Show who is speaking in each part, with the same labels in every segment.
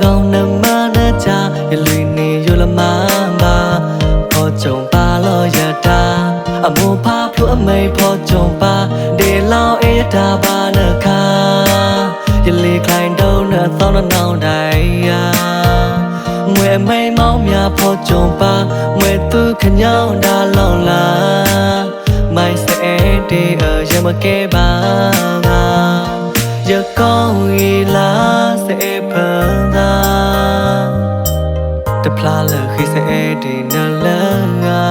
Speaker 1: ကကောင်းနမနာချရလူနေရလမဘာဖို့ကြုံပါလို့ရတာအမောဖာဖလူအမေဖို့ကြုံပါဒီလောင်အေးတာပါနခါရလေခိုင်တုံးနဲ့သောင်းနောင်တိုင်းယာမွေမိန်မောင်းများဖို့ကြုံပါမွေသူခညောင်းတာလောင်လာမိုင်စဲတေအရမကဲပါပါရကောင်းရီလာစေဖန်သာ တဖလာလခိစဲတေနလငါ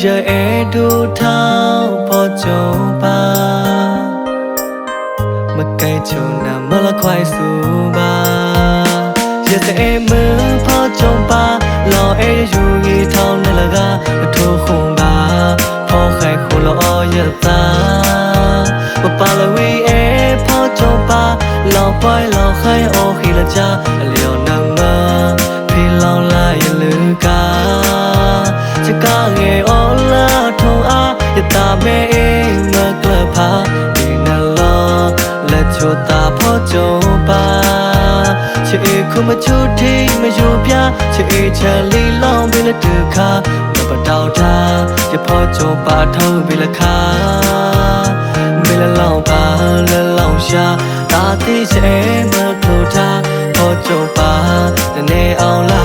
Speaker 1: ရအဲဒူထောင်းဖို့ကြုံပါမကဲချုံနာမလခွိုင်စုပါရစဲမဖို့ကြုံပါလောအဲယူကြီးထောင်းနေလကအထိုးခုံပါဖောခိုင်ခုလောရတာမပါလဝီအဲဖို့ကြုံပါလောပွိုင်လောခိုင်အိုခီလချာအလျော်န မဲမကလဖာဒီနလောလက်ချိုတာဖို့ကြုံပါချေခုမချူတီမယူပြချေချယ်လီလောင်ဘီလတူခါမပတောက်တာရဖို့ကြုံပါထုံးဘီလခါမီလလောင်ပါလလောင်ရှာတာတိချေမထိုးတာဖို့ကြုံပါတနေ့အောင်လာ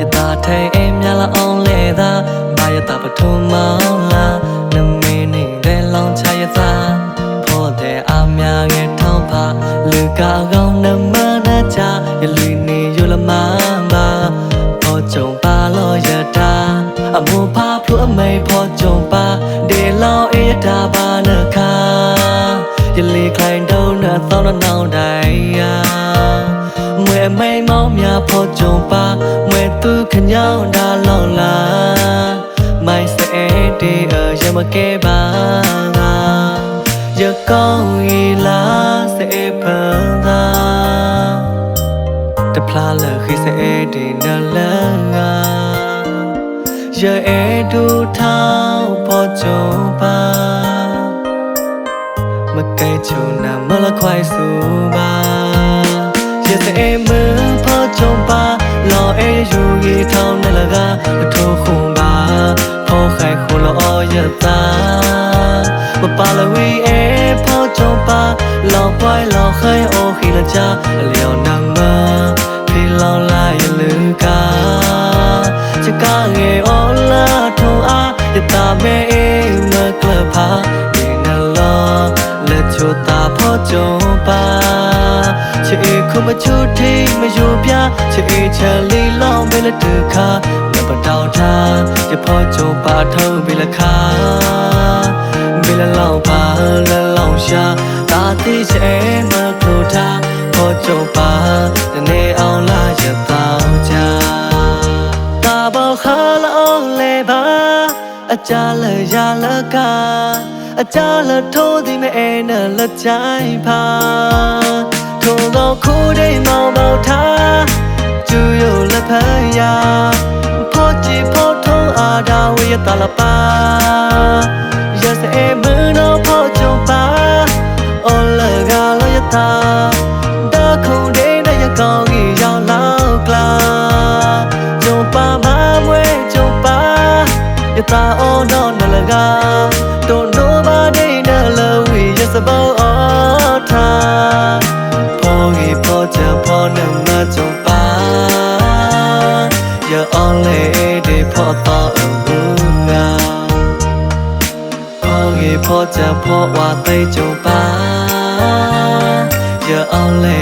Speaker 1: ယတာထဲအမြလာအောင်လေသာဘာယတာပထုံမောင်းလာနမင်းနေလေလောင်ချရသာဖို့တဲ့အမြငယ်ထောင်းဖလူကကောင်းနမနာချရလူနေရလမဘာဖို့ကြုံပါလို့ရတာအမောဖာဖလူအမေဖို့ကြုံပါဒီလောင်အေးတာပါနခါရလေခိုင်တုံးနဲ့သောင်းနောင်တိုင်းယာမွေမိန်မောင်းများဖို့ကြုံပါမွေသူခ ညောင်းတာလောင်လာမိုင်စဲတေအရမကဲပါငါရကောင်းရီလာစေဖန်သာတဖလာလခိစဲတေနလငါရအဲဒူထောင်းဖို့ကြုံပါမကဲချုံနာမလခွိုင်စုပါရစဲမဖို့ချုံပါ လောအဲယူကြီးထောင်းနေလကအထိုးခုံပါဖောခိုင်ခုလောရတာမပါလဝီအဲဖို့ချုံပါလောပွိုင်လောခိုင်အိုခီလချအလျော်နမဖီလောင်လာရလူကာချကငယ်အော်လာထုံအားယတာမဲမကလဖာဒီနလောလက်ချိုတာဖို့ချုံပါ ချေခုမချူတီမယူပြချေချယ်လီလောင်ဘယ်လတူခါမပတောက်တာရဖို့ကြုံပါထုံးဘယ်လခါဘယ်လလောင်ပါလလောင်ရှာတာတိချေမခလိုတာဖို့ကြုံပါတနေ့အောင်လာရတော့ချာတာဘောခါလောင်လေပါအကြလရလကအကြလထိုးသည်မဲနဲ့လက်ချိုင်ပါ ထိုကောခိုးတဲ့မောင်မောင်ထားကျူရလက်ဖယာဖို့ကြည့်ဖို့ထုံးအားဒါဝေးတလပါရစဲမနောဖို့ကြုံပါအော်လကလောယတာဒါခုန်တဲ့နဲ့ရကောင်းကြီးရောက်လောက်ကလာကြုံပါမမွေကြုံပါယတာအော်တော့နလက Don't nobody know love we just about all time ဖော် You're only the ဖော်တော့ဘူးငါဖော်ကြီးဖော်ချဖော်ဝါသိကြုံပါ You're only